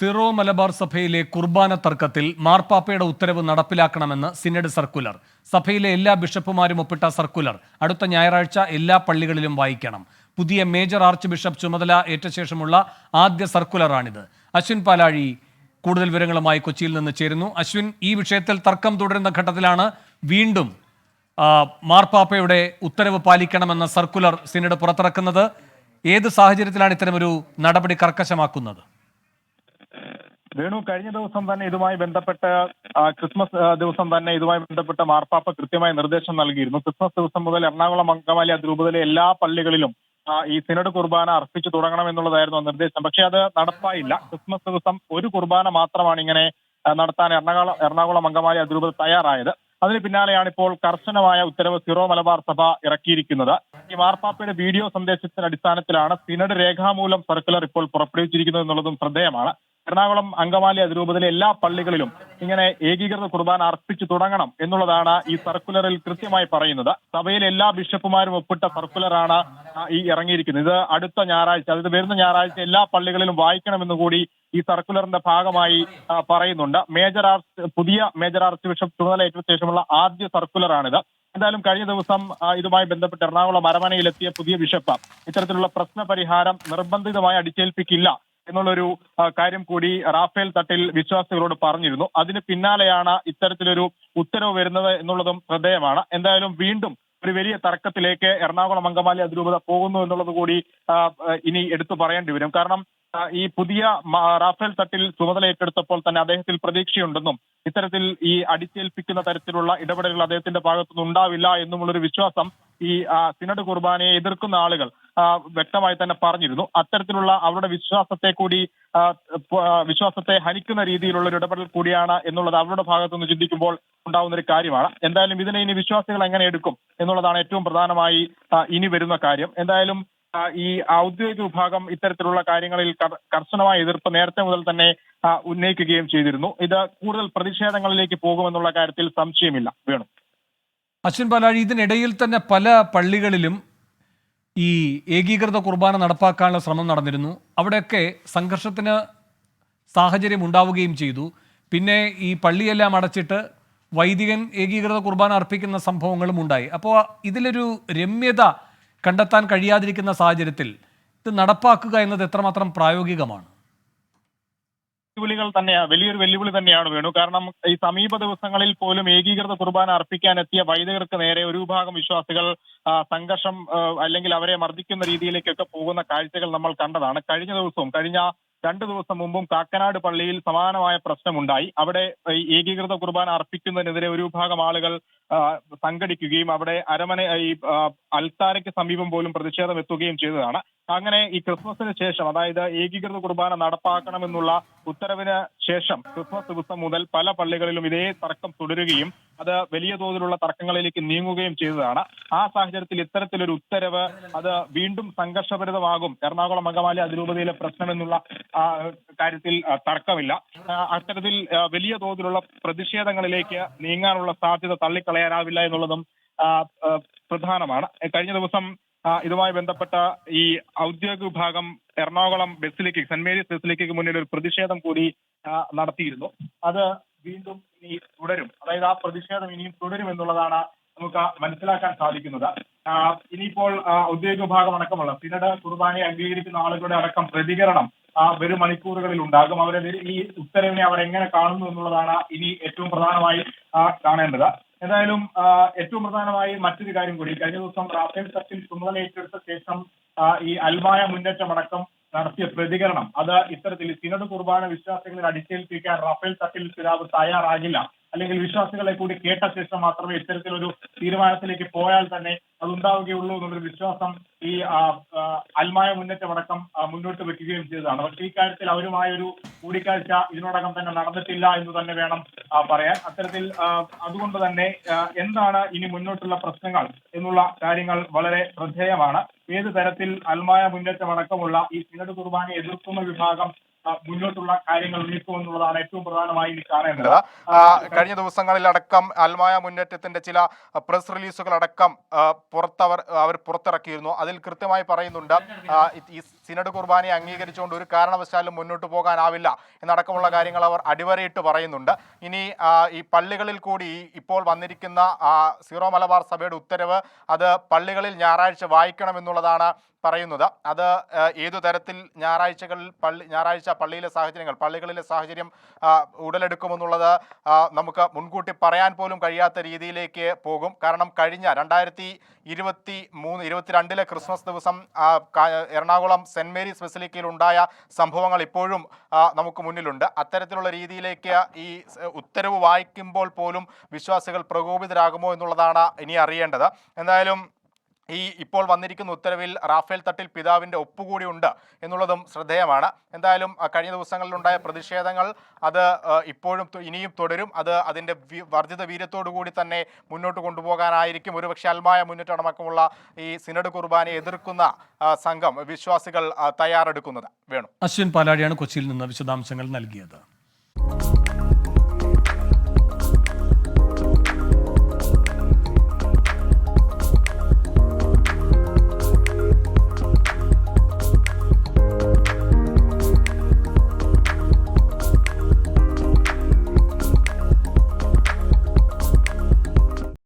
Syro Malabar സഭയിലെ കുർബാന തർക്കത്തിൽ മാർപ്പാപ്പയുടെ ഉത്തരവ് നടപ്പിലാക്കണമെന്ന് സിനഡ് സർക്കുലർ. സഭയിലെ എല്ലാ ബിഷപ്പുമാരും ഒപ്പിട്ട സർക്കുലർ. അടുത്ത ഞായറാഴ്ച എല്ലാ പള്ളികളിലും വായിക്കണം. പുതിയ മേജർ ആർച്ച് ബിഷപ്പ് ചുമതല ഏറ്റ ശേഷമുള്ള ആദ്യ സർക്കുലറാണിത്. അശ്വിൻ പാലാഴി കൂടുതൽ വിവരങ്ങളുമായി കൊച്ചിയിൽ നിന്ന് ചേരുന്നു. അശ്വിൻ ഈ വിഷയത്തിൽ തർക്കം തുടരുന്ന ഘട്ടത്തിലാണ് വീണ്ടും മാർപ്പാപ്പയുടെ ഉത്തരവ് പാലിക്കണമെന്ന സർക്കുലർ സിനഡ് പുറത്തിറക്കുന്നത്. ഏത് സാഹചര്യത്തിലാണ് ഇത്തരമൊരു നടപടി കർക്കശമാക്കുന്നത്? വേണു കഴിഞ്ഞ ദിവസം തന്നെ ഇതുമായി ബന്ധപ്പെട്ട ക്രിസ്മസ് ദിവസം തന്നെ ഇതുമായി ബന്ധപ്പെട്ട മാർപ്പാപ്പ കൃത്യമായ നിർദ്ദേശം നൽകിയിരുന്നു. ക്രിസ്മസ് ദിവസം മുതൽ എറണാകുളം അങ്കമാലി അതിരൂപതയിലെ എല്ലാ പള്ളികളിലും ഈ സിനഡ് കുർബാന അർപ്പിച്ചു തുടങ്ങണം എന്നുള്ളതായിരുന്നു നിർദ്ദേശം. പക്ഷേ അത് നടപ്പായില്ല. ക്രിസ്മസ് ദിവസം ഒരു കുർബാന മാത്രമാണ് ഇങ്ങനെ നടത്താൻ എറണാകുളം എറണാകുളം അങ്കമാലി അതിരൂപത തയ്യാറായത്. അതിന് പിന്നാലെയാണ് ഇപ്പോൾ കർശനമായ ഉത്തരവ് സിറോ മലബാർ സഭ ഇറക്കിയിരിക്കുന്നത്. ഈ മാർപ്പാപ്പയുടെ വീഡിയോ സന്ദേശത്തിന്റെ അടിസ്ഥാനത്തിലാണ് സിനഡ് രേഖാമൂലം സർക്കുലർ ഇപ്പോൾ പുറപ്പെടുവിച്ചിരിക്കുന്നത് എന്നുള്ളതും ശ്രദ്ധേയമാണ്. എറണാകുളം അങ്കമാലി അതിരൂപതയിലെ എല്ലാ പള്ളികളിലും ഇങ്ങനെ ഏകീകൃത കുർബാന അർപ്പിച്ചു തുടങ്ങണം എന്നുള്ളതാണ് ഈ സർക്കുലറിൽ കൃത്യമായി പറയുന്നത്. സഭയിലെ എല്ലാ ബിഷപ്പുമാരും ഒപ്പിട്ട സർക്കുലറാണ് ഈ ഇറങ്ങിയിരിക്കുന്നത്. ഇത് അടുത്ത ഞായറാഴ്ച അതായത് വരുന്ന ഞായറാഴ്ച എല്ലാ പള്ളികളിലും വായിക്കണമെന്ന് കൂടി ഈ സർക്കുലറിന്റെ ഭാഗമായി പറയുന്നുണ്ട്. മേജർ ആർച്ച് പുതിയ മേജർ ആർച്ച് ബിഷപ്പ് ചുമതല ഏറ്റ ശേഷമുള്ള ആദ്യ സർക്കുലറാണിത്. എന്തായാലും കഴിഞ്ഞ ദിവസം ഇതുമായി ബന്ധപ്പെട്ട് എറണാകുളം അരമനയിലെത്തിയ പുതിയ ബിഷപ്പ് ഇത്തരത്തിലുള്ള പ്രശ്ന പരിഹാരം നിർബന്ധിതമായി അടിച്ചേൽപ്പിക്കില്ല. എന്നുള്ളൊരു കാര്യം കൂടി റാഫേൽ തട്ടിൽ വിശ്വാസികളോട് പറഞ്ഞിരുന്നു. അതിന് പിന്നാലെയാണ് ഇത്തരത്തിലൊരു ഉത്തരവ് വരുന്നത് എന്നുള്ളതും ശ്രദ്ധേയമാണ്. എന്തായാലും വീണ്ടും ഒരു വലിയ തർക്കത്തിലേക്ക് എറണാകുളം അങ്കമാലി അതിരൂപത പോകുന്നു എന്നുള്ളത് കൂടി ഇനി എടുത്തു പറയേണ്ടി വരും. കാരണം ഈ പുതിയ റാഫേൽ തട്ടിൽ ചുമതല ഏറ്റെടുത്തപ്പോൾ തന്നെ അദ്ദേഹത്തിൽ പ്രതീക്ഷയുണ്ടെന്നും ഇത്തരത്തിൽ ഈ അടിച്ചേൽപ്പിക്കുന്ന തരത്തിലുള്ള ഇടപെടലുകൾ അദ്ദേഹത്തിന്റെ ഭാഗത്തുനിന്ന് ഉണ്ടാവില്ല എന്നുമുള്ളൊരു വിശ്വാസം ഈ സിനഡ് കുർബാനയെ എതിർക്കുന്ന ആളുകൾ വ്യക്തമായി തന്നെ പറഞ്ഞിരുന്നു. അത്തരത്തിലുള്ള അവരുടെ വിശ്വാസത്തെ കൂടി വിശ്വാസത്തെ ഹനിക്കുന്ന രീതിയിലുള്ള ഒരു ഇടപെടൽ കൂടിയാണ് എന്നുള്ളത് അവരുടെ ഭാഗത്തുനിന്ന് ചിന്തിക്കുമ്പോൾ ഉണ്ടാവുന്ന ഒരു കാര്യമാണ്. എന്തായാലും ഇതിനെ ഇനി വിശ്വാസികൾ എങ്ങനെ എടുക്കും എന്നുള്ളതാണ് ഏറ്റവും പ്രധാനമായി ഇനി വരുന്ന കാര്യം. എന്തായാലും ഈ ഔദ്യോഗിക വിഭാഗം ഇത്തരത്തിലുള്ള കാര്യങ്ങളിൽ കർ- കർശനമായ എതിർപ്പ് നേരത്തെ മുതൽ തന്നെ ഉന്നയിക്കുകയും ചെയ്തിരുന്നു. ഇത് കൂടുതൽ പ്രതിഷേധങ്ങളിലേക്ക് പോകുമെന്നുള്ള കാര്യത്തിൽ സംശയമില്ല. വേണു. അശ്വിൻ പാലാഴി ഇതിനിടയിൽ തന്നെ പല പള്ളികളിലും ഈ ഏകീകൃത കുർബാന നടപ്പാക്കാനുള്ള ശ്രമം നടന്നിരുന്നു. അവിടെയൊക്കെ സംഘർഷത്തിന് സാഹചര്യം ഉണ്ടാവുകയും ചെയ്തു. പിന്നെ ഈ പള്ളിയെല്ലാം അടച്ചിട്ട് വൈദികൻ ഏകീകൃത കുർബാന അർപ്പിക്കുന്ന സംഭവങ്ങളും ഉണ്ടായി. അപ്പോൾ ഇതിലൊരു രമ്യത കണ്ടെത്താൻ കഴിയാതിരിക്കുന്ന സാഹചര്യത്തിൽ ഇത് നടപ്പാക്കുക എന്നത് എത്രമാത്രം പ്രായോഗികമാണ്? വെല്ലുവിളികൾ തന്നെയാണ് വലിയൊരു വെല്ലുവിളി തന്നെയാണ് വേണു. കാരണം ഈ സമീപ ദിവസങ്ങളിൽ പോലും ഏകീകൃത കുർബാന അർപ്പിക്കാൻ എത്തിയ വൈദികർക്ക് നേരെ ഒരു വിഭാഗം വിശ്വാസികൾ സംഘർഷം അല്ലെങ്കിൽ അവരെ മർദ്ദിക്കുന്ന രീതിയിലേക്കൊക്കെ പോകുന്ന കാഴ്ചകൾ നമ്മൾ കണ്ടതാണ്. കഴിഞ്ഞ ദിവസവും കഴിഞ്ഞ രണ്ടു ദിവസം മുമ്പും കാക്കനാട് പള്ളിയിൽ സമാനമായ പ്രശ്നമുണ്ടായി. അവിടെ ഈ ഏകീകൃത കുർബാന അർപ്പിക്കുന്നതിനെതിരെ ഒരു വിഭാഗം ആളുകൾ സംഘടിക്കുകയും അവിടെ അരമന ഈ അൽത്താരയ്ക്ക് സമീപം പോലും പ്രതിഷേധം എത്തുകയും ചെയ്തതാണ്. അങ്ങനെ ഈ ക്രിസ്മസിന് ശേഷം അതായത് ഏകീകൃത കുർബാന നടപ്പാക്കണമെന്നുള്ള ഉത്തരവിന് ശേഷം ക്രിസ്മസ് ദിവസം മുതൽ പല പള്ളികളിലും ഇതേ തർക്കം തുടരുകയും അത് വലിയ തോതിലുള്ള തർക്കങ്ങളിലേക്ക് നീങ്ങുകയും ചെയ്തതാണ്. ആ സാഹചര്യത്തിൽ ഇത്തരത്തിലൊരു ഉത്തരവ് അത് വീണ്ടും സംഘർഷഭരിതമാകും. എറണാകുളം അങ്കമാലി അതിരൂപതയിലെ പ്രശ്നമെന്നുള്ള കാര്യത്തിൽ തർക്കമില്ല. അത്തരത്തിൽ വലിയ തോതിലുള്ള പ്രതിഷേധങ്ങളിലേക്ക് നീങ്ങാനുള്ള സാധ്യത തള്ളിക്കളയാനാവില്ല എന്നുള്ളതും പ്രധാനമാണ്. കഴിഞ്ഞ ദിവസം ഇതുമായി ബന്ധപ്പെട്ട ഈ ഔദ്യോഗിക വിഭാഗം എറണാകുളം ബസിലേക്ക് സെന്റ് മേരീസ് ബസിലേക്ക് മുന്നിൽ ഒരു പ്രതിഷേധം കൂടി നടത്തിയിരുന്നു. അത് വീണ്ടും ഇനി തുടരും. അതായത് ആ പ്രതിഷേധം ഇനിയും തുടരും എന്നുള്ളതാണ് നമുക്ക് മനസ്സിലാക്കാൻ സാധിക്കുന്നത്. ഇനിയിപ്പോൾ ഔദ്യോഗിക വിഭാഗം അടക്കമുള്ള സിനഡ് കുർബാനയെ അംഗീകരിക്കുന്ന ആളുകളുടെ അടക്കം പ്രതികരണം വരും മണിക്കൂറുകളിൽ ഉണ്ടാകും. അവരെ ഈ ഉത്തരവിനെ അവർ എങ്ങനെ കാണുന്നു എന്നുള്ളതാണ് ഇനി ഏറ്റവും പ്രധാനമായി കാണേണ്ടത്. എന്തായാലും ഏറ്റവും പ്രധാനമായി മറ്റൊരു കാര്യം കൂടി. കഴിഞ്ഞ ദിവസം റാഫേൽ സച്ചിൻ ചുമതല ഏറ്റെടുത്ത ശേഷം ഈ അൽമായ മുന്നേറ്റം അടക്കം നടത്തിയ പ്രതികരണം. അത് ഇത്തരത്തിൽ സിനഡ് കുർബാന വിശ്വാസികളെ അടിച്ചേൽപ്പിക്കാൻ റാഫേൽ സച്ചിൻ പിതാവ് തയ്യാറാകില്ല. അല്ലെങ്കിൽ വിശ്വാസികളെ കൂടി കേട്ട ശേഷം മാത്രമേ ഇത്തരത്തിലൊരു തീരുമാനത്തിലേക്ക് പോയാൽ തന്നെ അതുണ്ടാവുകയുള്ളൂ എന്നൊരു വിശ്വാസം ഈ അൽമായ മുന്നേറ്റമടക്കം മുന്നോട്ട് വെക്കുകയും ചെയ്തതാണ്. പക്ഷേ ഈ കാര്യത്തിൽ അവരുമായ ഒരു കൂടിക്കാഴ്ച ഇതിനോടകം തന്നെ നടന്നിട്ടില്ല എന്ന് തന്നെ വേണം പറയാൻ. അത്തരത്തിൽ അതുകൊണ്ട് തന്നെ എന്താണ് ഇനി മുന്നോട്ടുള്ള പ്രശ്നങ്ങൾ എന്നുള്ള കാര്യങ്ങൾ വളരെ ശ്രദ്ധേയമാണ്. ഏത് തരത്തിൽ അൽമായ മുന്നേറ്റമടക്കമുള്ള ഈ സിനഡ് കുർബാനയെ എതിർക്കുന്ന വിഭാഗം മുന്നോട്ടുള്ള കാര്യങ്ങൾ നീക്കും എന്നുള്ളതാണ് ഏറ്റവും പ്രധാനമായി കാണേണ്ടത്. കഴിഞ്ഞ ദിവസങ്ങളിൽ ദിവസങ്ങളിലടക്കം അൽമായ മുന്നേറ്റത്തിന്റെ ചില പ്രസ് റിലീസുകൾ അടക്കം പുറത്തവർ അവർ പുറത്തിറക്കിയിരുന്നു. അതിൽ കൃത്യമായി പറയുന്നുണ്ട് ഈ- സിനഡ് കുർബാനയെ അംഗീകരിച്ചുകൊണ്ട് ഒരു കാരണവശാലും മുന്നോട്ട് പോകാനാവില്ല എന്നടക്കമുള്ള കാര്യങ്ങൾ അവർ അടിവരയിട്ട് പറയുന്നുണ്ട്. ഇനി ഈ പള്ളികളിൽ കൂടി ഇപ്പോൾ വന്നിരിക്കുന്ന സീറോ മലബാർ സഭയുടെ ഉത്തരവ് അത് പള്ളികളിൽ ഞായറാഴ്ച വായിക്കണം എന്നുള്ളതാണ് പറയുന്നത്. അത് ഏതു തരത്തിൽ ഞായറാഴ്ചകളിൽ പള്ളി ഞായറാഴ്ച പള്ളിയിലെ സാഹചര്യങ്ങൾ പള്ളികളിലെ സാഹചര്യം ഉടലെടുക്കുമെന്നുള്ളത് നമുക്ക് മുൻകൂട്ടി പറയാൻ പോലും കഴിയാത്ത രീതിയിലേക്ക് പോകും. കാരണം കഴിഞ്ഞ രണ്ടായിരത്തി ഇരുപത്തി മൂന്ന് ഇരുപത്തിരണ്ടിലെ ക്രിസ്മസ് ദിവസം എറണാകുളം സെന്റ് മേരീസ് ബസിലിക്കയിൽ ഉണ്ടായ സംഭവങ്ങൾ ഇപ്പോഴും നമുക്ക് മുന്നിലുണ്ട്. അത്തരത്തിലുള്ള രീതിയിലേക്ക് ഈ ഉത്തരവ് വായിക്കുമ്പോൾ പോലും വിശ്വാസികൾ പ്രകോപിതരാകുമോ എന്നുള്ളതാണ് ഇനി അറിയേണ്ടത്. എന്തായാലും ഈ ഇപ്പോൾ വന്നിരിക്കുന്ന ഉത്തരവിൽ റാഫേൽ തട്ടിൽ പിതാവിന്റെ ഒപ്പുകൂടി ഉണ്ട് എന്നുള്ളതും ശ്രദ്ധേയമാണ്. എന്തായാലും കഴിഞ്ഞ ദിവസങ്ങളിലുണ്ടായ പ്രതിഷേധങ്ങൾ അത് ഇപ്പോഴും ഇനിയും തുടരും. അത് അതിന്റെ വർദ്ധിത വീര്യത്തോടുകൂടി തന്നെ മുന്നോട്ട് കൊണ്ടുപോകാനായിരിക്കും. ഒരുപക്ഷെ അൽമായ മുന്നേറ്റമടക്കമുള്ള ഈ സിനഡ് കുർബാനയെ എതിർക്കുന്ന സംഘം വിശ്വാസികൾ തയ്യാറെടുക്കുന്നത്. വേണം. അശ്വിൻ പാലാടിയാണ് കൊച്ചിയിൽ നിന്ന് വിശദാംശങ്ങൾ നൽകിയത്.